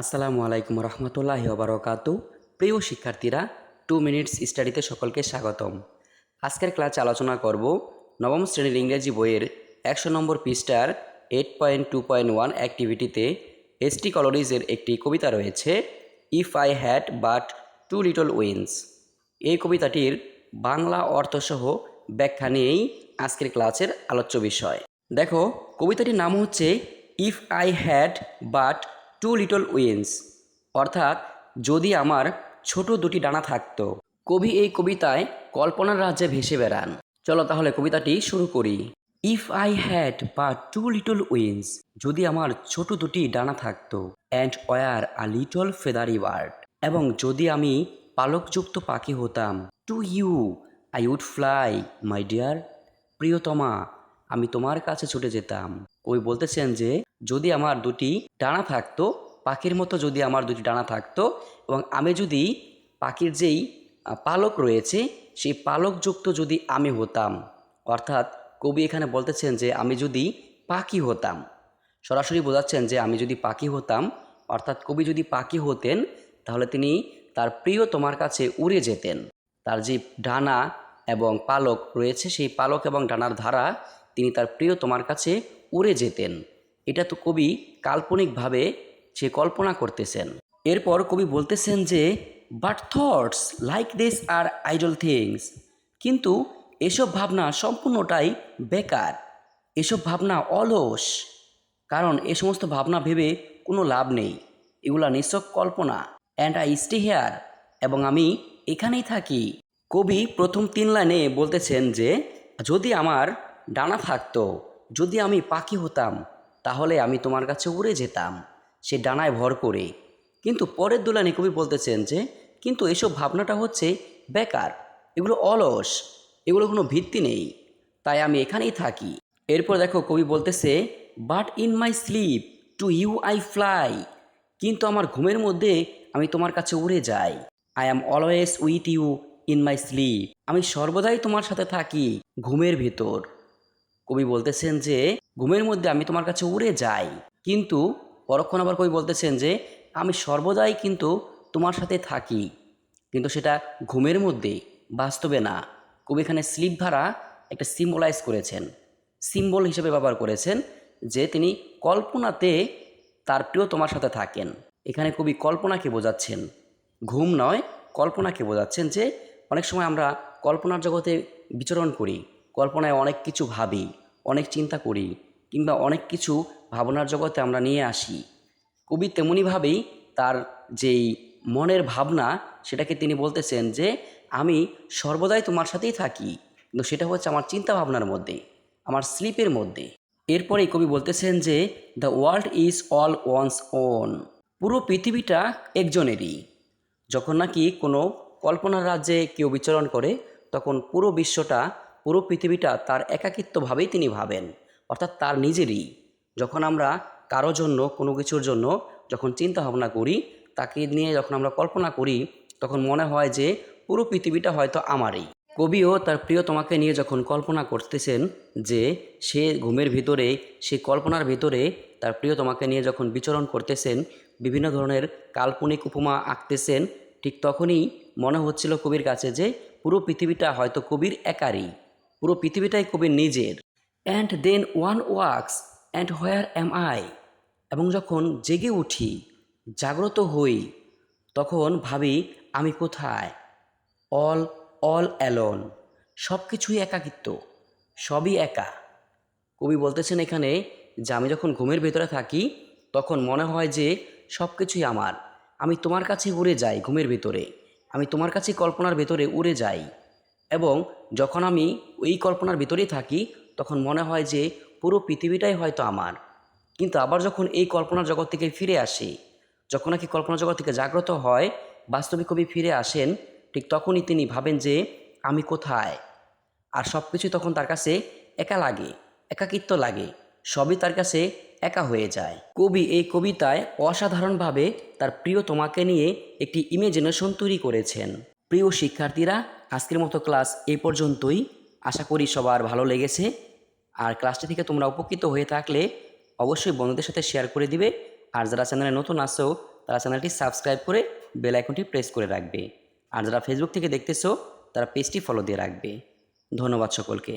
আসসালামু আলাইকুম রহমতুল্লাহ বারকাতু প্রিয় শিক্ষার্থীরা, টু মিনিটস স্টাডিতে সকলকে স্বাগতম। আজকের ক্লাসে আলোচনা করব নবম শ্রেণির ইংরেজি বইয়ের একশো নম্বর পৃষ্ঠার eight point two point one অ্যাক্টিভিটিতে S T কলোরিজের একটি কবিতা রয়েছে if I had but two little wings এই কবিতাটির বাংলা অর্থসহ ব্যাখ্যা নিয়েই আজকের ক্লাসের আলোচ্য বিষয়। দেখো, কবিতাটির নাম হচ্ছে if I had but two little wings অর্থাৎ, যদি আমার ছোট দুটি ডানা থাকতো, কবি এই কবিতায় কল্পনার রাজ্যে ভেসে বেড়ান। চলো তাহলে কবিতাটি শুরু করি। If I had but two little wings যদি আমার ছোট দুটি ডানা থাকতো and were a little feathery bird এবং যদি আমি পালকযুক্ত পাখি হতাম to you I would fly my dear প্রিয়তমা, আমি তোমার কাছে ছুটে যেতাম। ওই বলতেছেন যে যদি আমার দুটি ডানা থাকতো, পাখির মতো যদি আমার দুটি ডানা থাকতো এবং আমি যদি পাখির যেই পালক রয়েছে, সেই পালকযুক্ত যদি আমি হতাম, অর্থাৎ কবি এখানে বলতেছেন যে আমি যদি পাখি হতাম, সরাসরি বোঝাচ্ছেন যে আমি যদি পাখি হতাম, অর্থাৎ কবি যদি পাখি হতেন, তাহলে তিনি তার প্রিয় তোমার কাছে উড়ে যেতেন। তার যে ডানা এবং পালক রয়েছে, সেই পালক এবং ডানার ধারা তিনি তার প্রিয় তোমার কাছে উড়ে যেতেন। এটা তো কবি কাল্পনিকভাবে সে কল্পনা করতেছেন। এরপর কবি বলতেছেন যে but thoughts like this are idle things কিন্তু এসব ভাবনা সম্পূর্ণটাই বেকার। এসব ভাবনা অলস। কারণ এ সমস্ত ভাবনা ভেবে কোনো লাভ নেই। এগুলা নিছক কল্পনা। অ্যান্ড আই স্টে হেয়ার এবং আমি এখানেই থাকি। কবি প্রথম তিন লাইনে বলতেছেন যে, যদি আমার ডানা থাকতো, যদি আমি পাখি হতাম তাহলে আমি তোমার কাছে উড়ে যেতাম। সে ডানায় ভর করে। কিন্তু পরের দু লাইনে কবি বলতেছেন যে, কিন্তু এসব ভাবনাটা হচ্ছে বেকার। এগুলো অলস। এগুলো কোনো ভিত্তি নেই। তাই আমি এখানেই থাকি। এরপর দেখো কবি বলতেছে but in my sleep to you I fly কিন্তু আমার ঘুমের মধ্যে আমি তোমার কাছে উড়ে যাই। I am always with you in my sleep আমি সর্বদাই তোমার সাথে থাকি ঘুমের ভেতর। কবি বলতেছেন যে, ঘুমের মধ্যে আমি তোমার কাছে উড়ে যাই, কিন্তু পরক্ষণ আবার কবি বলতেছেন যে, আমি সর্বদাই কিন্তু তোমার সাথে থাকি, কিন্তু সেটা ঘুমের মধ্যে বাস্তবে না। কবি এখানে স্লিপ ধারা একটা সিম্বলাইজ করেছেন, সিম্বল হিসেবে ব্যবহার করেছেন যে, তিনি কল্পনাতে তার প্রিয় তোমার সাথে থাকেন। এখানে কবি কল্পনাকে বোঝাচ্ছেন, ঘুম নয়, কল্পনাকে বোঝাচ্ছেন যে, অনেক সময় আমরা কল্পনার জগতে বিচরণ করি কল্পনায় অনেক কিছু ভাবি, অনেক চিন্তা করি কিংবা অনেক কিছু ভাবনার জগতে আমরা নিয়ে আসি। কবি তেমনইভাবেই তার যেই মনের ভাবনা সেটাকে তিনি বলতেছেন যে, আমি সর্বদাই তোমার সাথেই থাকি। কিন্তু সেটা হচ্ছে আমার চিন্তা ভাবনার মধ্যে, আমার স্লিপের মধ্যে। এরপরেই কবি বলতেছেন যে the world is all one's own পুরো পৃথিবীটা একজনেরই। যখন নাকি কোনো কল্পনার রাজ্যে কেউ বিচরণ করে, তখন পুরো বিশ্বটা পুরো পৃথিবীটা তার একাকিত্বভাবেই তিনি ভাবেন, অর্থাৎ তার নিজেরই। যখন আমরা কারও জন্য, কোনো কিছুর জন্য যখন চিন্তা ভাবনা করি, তাকে নিয়ে যখন আমরা কল্পনা করি, তখন মনে হয় যে পুরো পৃথিবীটা হয়তো আমারই। কবিও তার প্রিয় তোমাকে নিয়ে যখন কল্পনা করতেছেন যে সে ঘুমের ভিতরে, সে কল্পনার ভিতরে তার প্রিয় তোমাকে নিয়ে যখন বিচরণ করতেছেন, বিভিন্ন ধরনের কাল্পনিক উপমা আঁকতেছেন, ঠিক তখনই মনে হচ্ছিল কবির কাছে যে পুরো পৃথিবীটা হয়তো কবির একারই। পুরো পৃথিবীটাই কবির নিজের। And then one wakes and where am I এবং যখন জেগে উঠি, জাগ্রত হই, তখন ভাবি আমি কোথায়? অল অল অ্যালন সব কিছুই একাকিত্ব, সবই একা। কবি বলতেছেন এখানে যে আমি যখন ঘুমের ভেতরে থাকি, তখন মনে হয় যে সব কিছুই আমার। আমি তোমার কাছে উড়ে যাই ঘুমের ভেতরে। আমি তোমার কাছে কল্পনার ভেতরে উড়ে যাই। এবং যখন আমি ওই কল্পনার ভিতরেই থাকি, তখন মনে হয় যে পুরো পৃথিবীটাই হয়তো আমার। কিন্তু আবার যখন এই কল্পনার জগৎ থেকে ফিরে আসি, যখন নাকি কল্পনা জগৎ থেকে জাগ্রত হয় বাস্তবিক কবি ফিরে আসেন, ঠিক তখনই তিনি ভাবেন যে আমি কোথায়? আর সব কিছুই তখন তার কাছে একা লাগে, একাকিত্ব লাগে, সবই তার কাছে একা হয়ে যায়। কবি এই কবিতায় অসাধারণভাবে তার প্রিয় তোমাকে নিয়ে একটি ইমেজিনেশন তৈরি করেছেন। প্রিয় শিক্ষার্থীরা, আজকের মতো ক্লাস এ পর্যন্তই। আশা করি সবার ভালো লেগেছে। আর ক্লাসটি থেকে তোমরা উপকৃত হয়ে থাকলে অবশ্যই বন্ধুদের সাথে শেয়ার করে দিবে। আর যারা চ্যানেলে নতুন আসো তারা চ্যানেলটি সাবস্ক্রাইব করে বেল আইকনটি প্রেস করে রাখবে। আর যারা ফেসবুক থেকে দেখতেছো, তারা পেজটি ফলো দিয়ে রাখবে। ধন্যবাদ সকলকে।